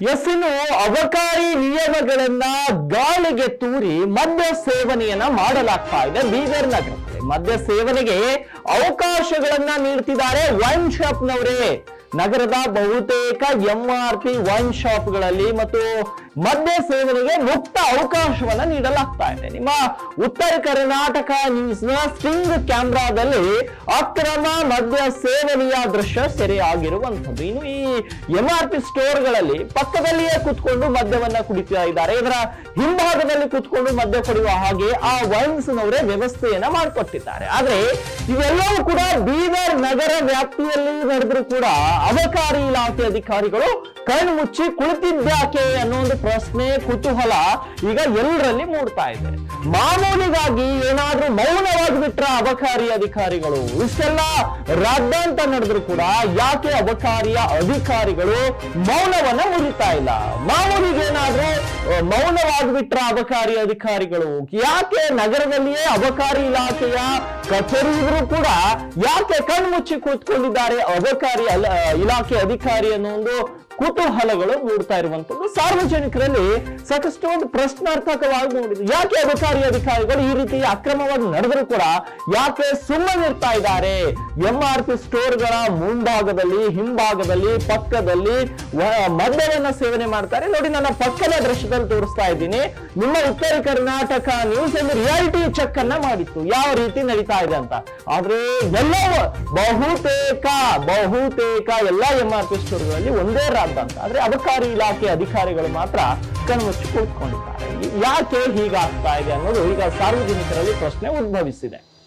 S ಅವಕಾರಿ ನಿಯಮಗಳನ್ನ ಗಾಳಿಗೆ ತೂರಿ ಮದ್ಯ ಸೇವನೆಯನ್ನ ಮಾಡಲಾಗ್ತಾ ಇದೆ ಬೀದರ್ ನಗರದಲ್ಲಿ ಮದ್ಯ ಸೇವನೆಗೆ ಅವಕಾಶಗಳನ್ನ ನೀಡ್ತಿದ್ದಾರೆ ವೈನ್ ಶಾಪ್ನವರೇ. ನಗರದ ಬಹುತೇಕ ಎಂಆರ್ಪಿ ವೈನ್ ಶಾಪ್ಗಳಲ್ಲಿ ಮತ್ತು ಮದ್ಯ ಸೇವನೆಗೆ ಮುಕ್ತ ಅವಕಾಶವನ್ನ ನೀಡಲಾಗ್ತಾ ಇದೆ. ನಿಮ್ಮ ಉತ್ತರ ಕರ್ನಾಟಕ ನ್ಯೂಸ್ನ ಸ್ಟಿಂಗ್ ಕ್ಯಾಮ್ರಾದಲ್ಲಿ ಅಕ್ರಮ ಮದ್ಯ ಸೇವನೆಯ ದೃಶ್ಯ ಸೆರೆ ಆಗಿರುವಂಥದ್ದು ಇನ್ನು ಈ ಎಂಆರ್ಪಿ ಸ್ಟೋರ್ಗಳಲ್ಲಿ ಪಕ್ಕದಲ್ಲಿಯೇ ಕುತ್ಕೊಂಡು ಮದ್ಯವನ್ನ ಕುಡಿತಾ ಇದ್ದಾರೆ. ಇದರ ಹಿಂಭಾಗದಲ್ಲಿ ಕುತ್ಕೊಂಡು ಮದ್ಯ ಕುಡಿಯುವ ಹಾಗೆ ಆ ವೈನ್ಸ್ ನವರೇ ವ್ಯವಸ್ಥೆಯನ್ನ ಮಾಡಿಕೊಟ್ಟಿದ್ದಾರೆ. ಆದ್ರೆ ಇವೆಲ್ಲವೂ ಕೂಡ ಬೀದರ್ ನಗರ ವ್ಯಾಪ್ತಿಯಲ್ಲಿ ನಡೆದ್ರು ಕೂಡ ಅಬಕಾರಿ ಇಲಾಖೆ ಅಧಿಕಾರಿಗಳು ಕಣ್ಣು ಮುಚ್ಚಿ ಕುಳಿತಿದ್ದಾಕೆ ಅನ್ನೋ ಒಂದು ಪ್ರಶ್ನೆ ಕುತೂಹಲ ಈಗ ಎಲ್ಲರಲ್ಲಿ ಮೂಡ್ತಾ ಇದೆ. ಮಾಮೂಲಿಗಾಗಿ ಏನಾದ್ರೂ ಮೌನವಾಗಿ ಬಿಟ್ರ ಅಬಕಾರಿ ಅಧಿಕಾರಿಗಳು? ಇಷ್ಟೆಲ್ಲ ಅಂತ ನಡೆದ್ರು ಕೂಡ ಯಾಕೆ ಅಬಕಾರಿಯ ಅಧಿಕಾರಿಗಳು ಮೌನವನ್ನ ಮುರಿತಾ ಇಲ್ಲ? ಮಾಮೂಲಿಗೆ ಏನಾದ್ರೂ ಅಹ್, ಮೌನವಾಗಿ ಬಿಟ್ರ ಅಬಕಾರಿ ಅಧಿಕಾರಿಗಳು ಯಾಕೆ ನಗರದಲ್ಲಿಯೇ ಅಬಕಾರಿ ಇಲಾಖೆಯ ಕಚೇರಿ ಇದ್ರು ಕೂಡ ಯಾಕೆ ಕಣ್ಮುಚ್ಚಿ ಕೂತ್ಕೊಂಡಿದ್ದಾರೆ ಅಬಕಾರಿ ಇಲಾಖೆ ಅಧಿಕಾರಿ ಅನ್ನೋ ಒಂದು ಕುತೂಹಲಗಳು ಮೂಡ್ತಾ ಇರುವಂತದ್ದು ಸಾರ್ವಜನಿಕರಲ್ಲಿ ಸಾಕಷ್ಟು ಒಂದು ಪ್ರಶ್ನಾರ್ಥಕವಾಗಿ ನೋಡಿದ್ರು ಯಾಕೆ ಅಧಿಕಾರಿ ಅಧಿಕಾರಿಗಳು ಈ ರೀತಿ ಅಕ್ರಮವಾಗಿ ನಡೆದ್ರು ಕೂಡ ಯಾಕೆ ಸುಮ್ಮನಿರ್ತಾ ಇದ್ದಾರೆ? ಎಂ ಆರ್ ಪಿ ಸ್ಟೋರ್ಗಳ ಮುಂಭಾಗದಲ್ಲಿ, ಹಿಂಭಾಗದಲ್ಲಿ, ಪಕ್ಕದಲ್ಲಿ ಮದ್ಯವನ್ನ ಸೇವನೆ ಮಾಡ್ತಾರೆ. ನೋಡಿ, ನನ್ನ ಪಕ್ಕದ ದೃಶ್ಯದಲ್ಲಿ ತೋರಿಸ್ತಾ ಇದ್ದೀನಿ. ನಿಮ್ಮ ಉತ್ತರ ಕರ್ನಾಟಕ ನ್ಯೂಸ್ ಒಂದು ರಿಯಾಲಿಟಿ ಚೆಕ್ ಅನ್ನ ಮಾಡಿತ್ತು. ಯಾವ ರೀತಿ ನಡೀತಾ ಇದೆ ಅಂತ. ಆದ್ರೆ ಎಲ್ಲವೂ ಬಹುತೇಕ ಬಹುತೇಕ ಎಲ್ಲಾ ಎಂ ಆರ್ ಪಿ ಸ್ಟೋರ್ಗಳಲ್ಲಿ ಒಂದೇ ರಾದ ಅಂತ ಆದ್ರೆ ಅಬಕಾರಿ ಇಲಾಖೆ ಅಧಿಕಾರಿಗಳು ಮಾತ್ರ ಕಣ್ಮುಚ್ಚಿ ಕೂತ್ಕೊಂಡಿದ್ದಾರೆ. ಯಾಕೆ ಹೀಗಾಗ್ತಾ ಇದೆ ಅನ್ನೋದು ಈಗ ಸಾರ್ವಜನಿಕರಲ್ಲಿ ಪ್ರಶ್ನೆ ಉದ್ಭವಿಸಿದೆ.